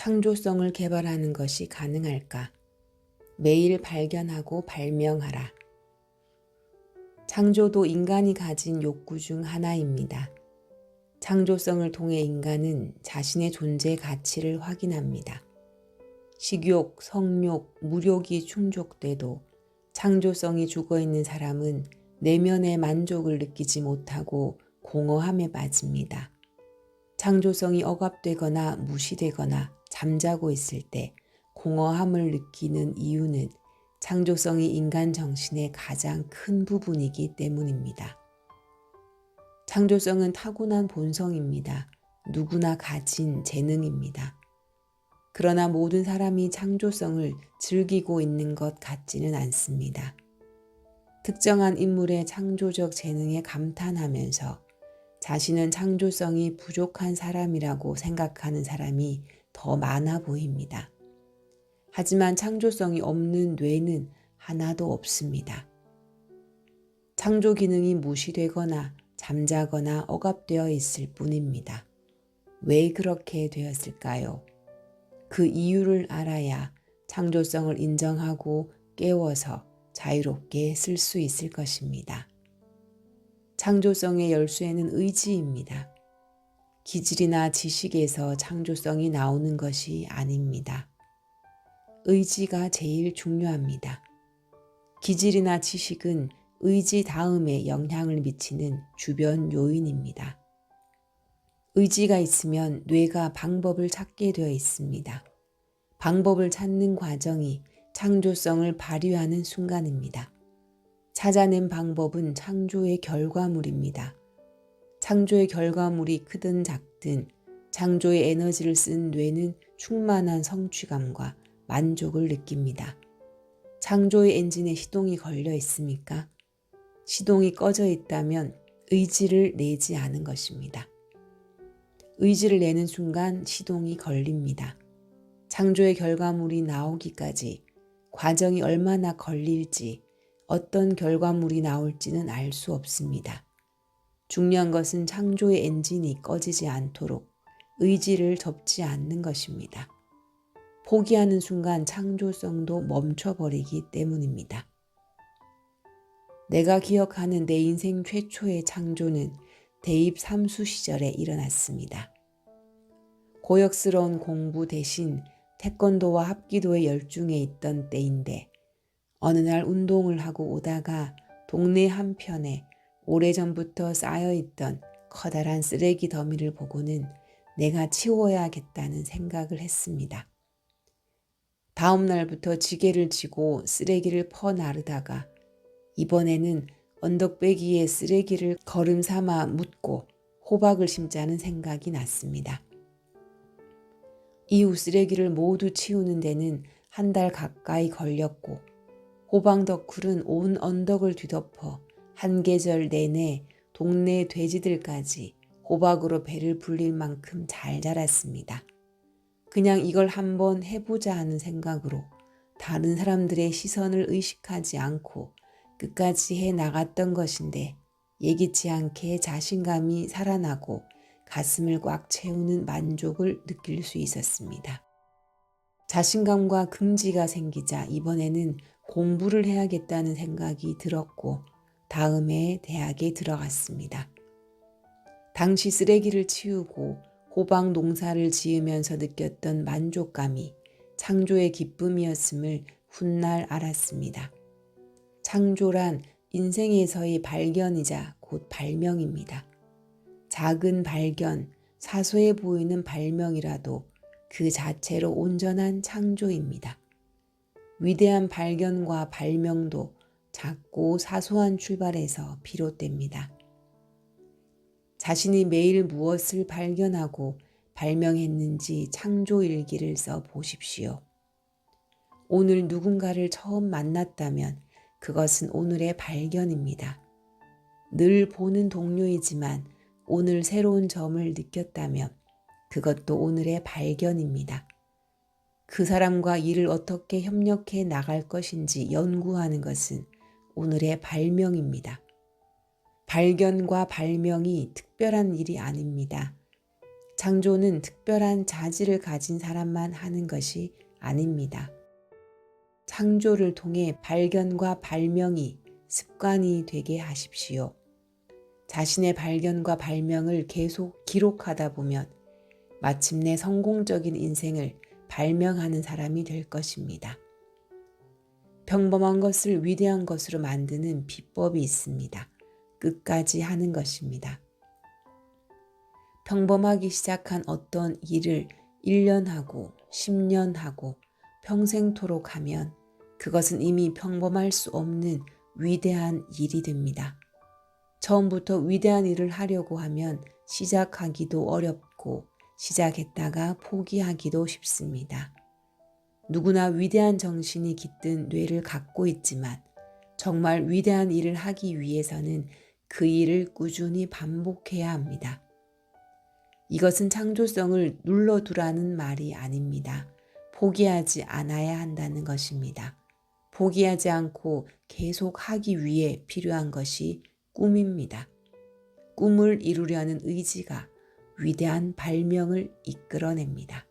창조성을 개발하는 것이 가능할까? 매일 발견하고 발명하라. 창조도 인간이 가진 욕구 중 하나입니다. 창조성을 통해 인간은 자신의 존재 가치를 확인합니다. 식욕, 성욕, 무욕이 충족돼도 창조성이 죽어 있는 사람은 내면의 만족을 느끼지 못하고 공허함에 빠집니다. 창조성이 억압되거나 무시되거나 잠자고 있을 때 공허함을 느끼는 이유는 창조성이 인간 정신의 가장 큰 부분이기 때문입니다. 창조성은 타고난 본성입니다. 누구나 가진 재능입니다. 그러나 모든 사람이 창조성을 즐기고 있는 것 같지는 않습니다. 특정한 인물의 창조적 재능에 감탄하면서 자신은 창조성이 부족한 사람이라고 생각하는 사람이 더 많아 보입니다. 하지만 창조성이 없는 뇌는 하나도 없습니다. 창조 기능이 무시되거나 잠자거나 억압되어 있을 뿐입니다. 왜 그렇게 되었을까요? 그 이유를 알아야 창조성을 인정하고 깨워서 자유롭게 쓸 수 있을 것입니다. 창조성의 열쇠는 의지입니다. 기질이나 지식에서 창조성이 나오는 것이 아닙니다. 의지가 제일 중요합니다. 기질이나 지식은 의지 다음에 영향을 미치는 주변 요인입니다. 의지가 있으면 뇌가 방법을 찾게 되어 있습니다. 방법을 찾는 과정이 창조성을 발휘하는 순간입니다. 찾아낸 방법은 창조의 결과물입니다. 창조의 결과물이 크든 작든 창조의 에너지를 쓴 뇌는 충만한 성취감과 만족을 느낍니다. 창조의 엔진에 시동이 걸려 있습니까? 시동이 꺼져 있다면 의지를 내지 않은 것입니다. 의지를 내는 순간 시동이 걸립니다. 창조의 결과물이 나오기까지 과정이 얼마나 걸릴지 어떤 결과물이 나올지는 알 수 없습니다. 중요한 것은 창조의 엔진이 꺼지지 않도록 의지를 접지 않는 것입니다. 포기하는 순간 창조성도 멈춰버리기 때문입니다. 내가 기억하는 내 인생 최초의 창조는 대입 삼수 시절에 일어났습니다. 고역스러운 공부 대신 태권도와 합기도에 열중해 있던 때인데 어느 날 운동을 하고 오다가 동네 한편에 오래전부터 쌓여있던 커다란 쓰레기 더미를 보고는 내가 치워야겠다는 생각을 했습니다. 다음 날부터 지게를 지고 쓰레기를 퍼 나르다가 이번에는 언덕배기에 쓰레기를 걸음 삼아 묻고 호박을 심자는 생각이 났습니다. 이후 쓰레기를 모두 치우는 데는 한 달 가까이 걸렸고 호박덕쿨은 온 언덕을 뒤덮어 한 계절 내내 동네 돼지들까지 호박으로 배를 불릴 만큼 잘 자랐습니다. 그냥 이걸 한번 해보자 하는 생각으로 다른 사람들의 시선을 의식하지 않고 끝까지 해 나갔던 것인데 예기치 않게 자신감이 살아나고 가슴을 꽉 채우는 만족을 느낄 수 있었습니다. 자신감과 금지가 생기자 이번에는 공부를 해야겠다는 생각이 들었고 다음에 대학에 들어갔습니다. 당시 쓰레기를 치우고 호박 농사를 지으면서 느꼈던 만족감이 창조의 기쁨이었음을 훗날 알았습니다. 창조란 인생에서의 발견이자 곧 발명입니다. 작은 발견, 사소해 보이는 발명이라도 그 자체로 온전한 창조입니다. 위대한 발견과 발명도 작고 사소한 출발에서 비롯됩니다. 자신이 매일 무엇을 발견하고 발명했는지 창조 일기를 써 보십시오. 오늘 누군가를 처음 만났다면 그것은 오늘의 발견입니다. 늘 보는 동료이지만 오늘 새로운 점을 느꼈다면 그것도 오늘의 발견입니다. 그 사람과 일을 어떻게 협력해 나갈 것인지 연구하는 것은 오늘의 발명입니다. 발견과 발명이 특별한 일이 아닙니다. 창조는 특별한 자질을 가진 사람만 하는 것이 아닙니다. 창조를 통해 발견과 발명이 습관이 되게 하십시오. 자신의 발견과 발명을 계속 기록하다 보면 마침내 성공적인 인생을 발명하는 사람이 될 것입니다. 평범한 것을 위대한 것으로 만드는 비법이 있습니다. 끝까지 하는 것입니다. 평범하기 시작한 어떤 일을 1년 하고 10년 하고 평생토록 하면 그것은 이미 평범할 수 없는 위대한 일이 됩니다. 처음부터 위대한 일을 하려고 하면 시작하기도 어렵고 시작했다가 포기하기도 쉽습니다. 누구나 위대한 정신이 깃든 뇌를 갖고 있지만 정말 위대한 일을 하기 위해서는 그 일을 꾸준히 반복해야 합니다. 이것은 창조성을 눌러두라는 말이 아닙니다. 포기하지 않아야 한다는 것입니다. 포기하지 않고 계속 하기 위해 필요한 것이 꿈입니다. 꿈을 이루려는 의지가 위대한 발명을 이끌어냅니다.